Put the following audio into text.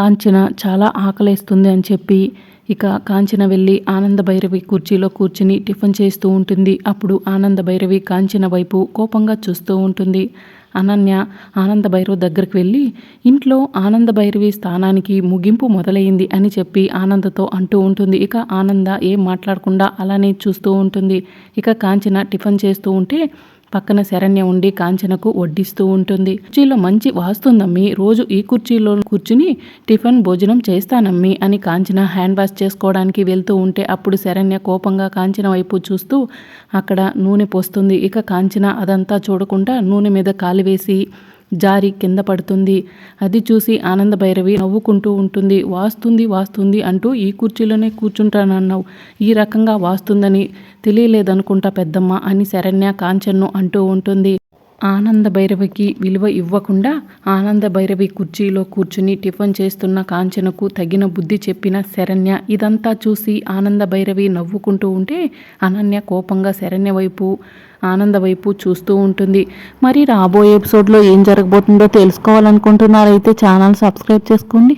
కాంచన చాలా ఆకలేస్తుంది అని చెప్పి ఇక కాంచన వెళ్ళి ఆనంద భైరవి కుర్చీలో కూర్చుని టిఫిన్ చేస్తూ ఉంటుంది. అప్పుడు ఆనంద భైరవి కాంచన వైపు కోపంగా చూస్తూ ఉంటుంది. అనన్య ఆనంద భైరవ్ దగ్గరికి వెళ్ళి ఇంట్లో ఆనంద భైరవి స్థానానికి ముగింపు మొదలైంది అని చెప్పి ఆనందతో అంటూ ఉంటుంది. ఇక ఆనంద ఏం మాట్లాడకుండా అలానే చూస్తూ ఉంటుంది. ఇక కాంచన టిఫిన్ చేస్తూ ఉంటే పక్కన శరణ్య ఉండి కాంచనకు వడ్డిస్తూ ఉంటుంది. కుర్చీలో మంచి వాస్తుందమ్మి రోజు ఈ కుర్చీలో కూర్చుని టిఫిన్ భోజనం చేస్తానమ్మి అని కాంచన హ్యాండ్ వాష్ చేసుకోవడానికి వెళ్తూ ఉంటే అప్పుడు శరణ్య కోపంగా కాంచన వైపు చూస్తూ అక్కడ నూనె పోస్తుంది. ఇక కాంచన అదంతా చూడకుండా నూనె మీద కాలు వేసి జారి కింద పడుతుంది. అది చూసి ఆనంద భైరవి నవ్వుకుంటూ ఉంటుంది. వాస్తుంది వాస్తుంది అంటూ ఈ కుర్చీలోనే కూర్చుంటానన్నావు. ఈ రకంగా వాస్తుందని తెలియలేదనుకుంటా పెద్దమ్మ అని శరణ్య కాంచన్ను అంటూ ఉంటుంది. ఆనంద భైరవికి విలువ ఇవ్వకుండా ఆనంద భైరవి కుర్చీలో కూర్చుని టిఫిన్ చేస్తున్న కాంచనకు తగిన బుద్ధి చెప్పిన శరణ్య. ఇదంతా చూసి ఆనంద భైరవి నవ్వుకుంటూ ఉంటే అనన్య కోపంగా శరణ్య వైపు ఆనంద వైపు చూస్తూ ఉంటుంది. మరి రాబోయే ఎపిసోడ్లో ఏం జరగబోతుందో తెలుసుకోవాలనుకుంటున్నారైతే ఛానల్ సబ్స్క్రైబ్ చేసుకోండి.